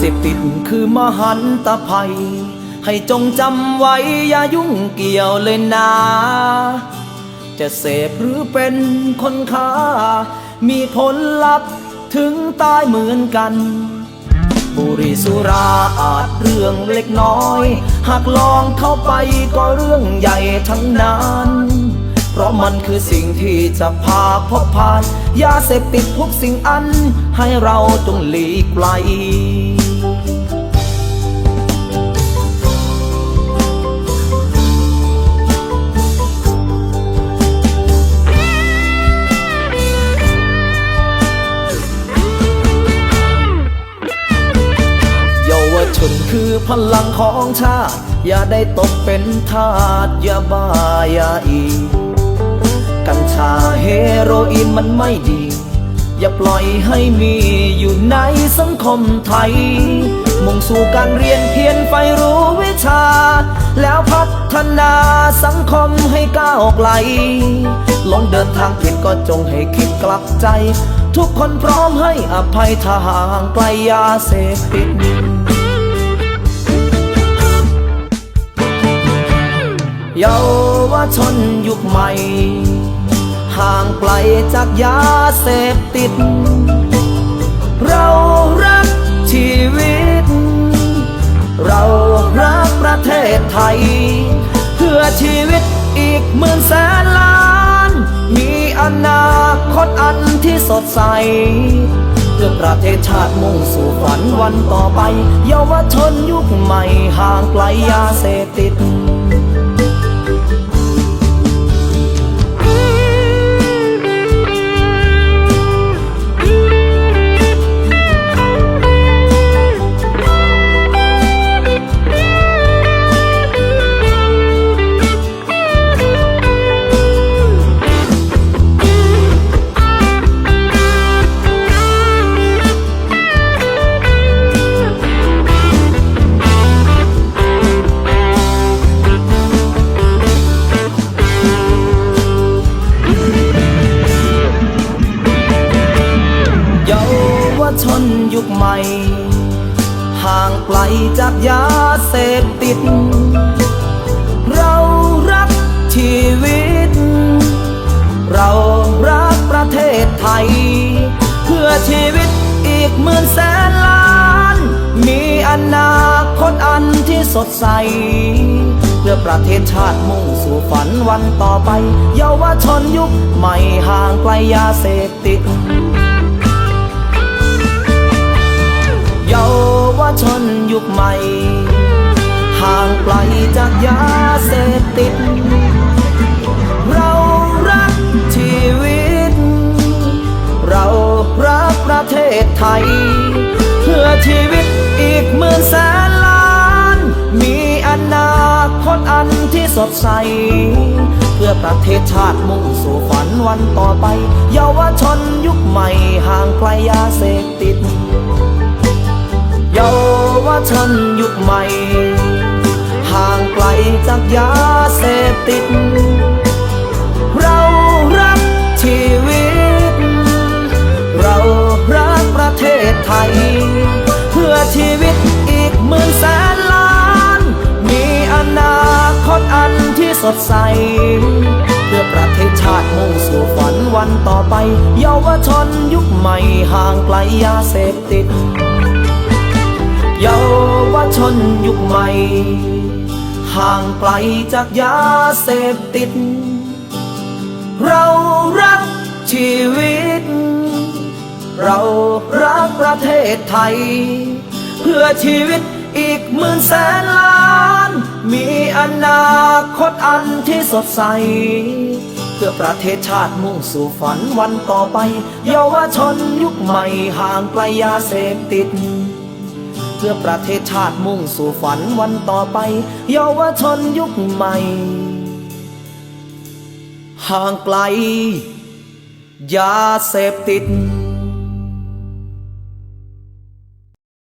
เสพติดคือมหันตภัย ให้จงจำไว้อย่ายุ่งเกี่ยวเลยนะ จะเสพหรือเป็นคนค้า มีผลลัพธ์ถึงตายเหมือนกันบุรีสุราอาจเรื่องเล็กน้อย หากลองเข้าไปก็เรื่องใหญ่ทั้งนั้น เพราะมันคือสิ่งที่จะพาพบผ่านยาเสพติดทุกสิ่งอันให้เราจงหลีกไกล พลังของชาติ อย่าได้ตกเป็นทาสอย่าบ้ายาอี กัญชาเฮโรอีนมันไม่ดี อย่าปล่อยให้มีอยู่ในสังคมไทย มุ่งสู่การเรียนเพียรไฟรู้วิชา แล้วพัฒนาสังคมให้ก้าวไกลลงเดินทางผิดก็จงให้คิดกลับใจ ทุกคนพร้อมให้อภัยถ้าห่างไกลยาเสพติด เยาวชนยุคใหม่ ห่างไกลจากยาเสพติด เรารักชีวิต เรารักประเทศไทย เพื่อชีวิตอีกหมื่นแสนล้าน มีอนาคตอันที่สดใสเพื่อประเทศชาติมุ่งสู่ฝันวันต่อไป เยาวชนยุคใหม่ห่างไกลยาเสพติด ชนยุคใหม่ ห่างไกลจากยาเสพติด เรารักชีวิต เรารักประเทศไทย เพื่อชีวิตอีกหมื่นแสนล้าน มีอนาคตอันที่สดใส เพื่อประเทศชาติมุ่งสู่ฝันวันต่อไป เยาวชนยุคใหม่ห่างไกลยาเสพติด เยาวชนยุคใหม่ ห่างไกลจากยาเสพติด เรารักชีวิต เรารักประเทศไทย เพื่อชีวิตอีกหมื่นแสนล้าน มีอนาคตอันที่สดใส เพื่อประเทศชาติมุ่งสู่ฝันวันต่อไป เยาวชนยุคใหม่ห่างไกลยาเสพติด เยาวชนยุคใหม่ ห่างไกลจากยาเสพติด เรารักชีวิต เรารักประเทศไทย เพื่อชีวิตอีกหมื่นแสนล้าน มีอนาคตอันที่สดใสเพื่อประเทศชาติมุ่งสู่ฝันวันต่อไป เยาวชนยุคใหม่ห่างไกลยาเสพติด นยุคใหม่ ห่างไกลจากยาเสพติด เรารักชีวิต เรารักประเทศไทย เพื่อชีวิตอีกหมื่นแสนล้าน มีอนาคตอันที่สดใส เพื่อประเทศชาติมุ่งสู่ฝันวันต่อไป เยาวชนยุคใหม่ห่างไกลยาเสพติด เพื่อประเทศชาติมุ่งสู่ฝันวันต่อไป เยาวชนยุคใหม่ ห่างไกล ยาเสพติด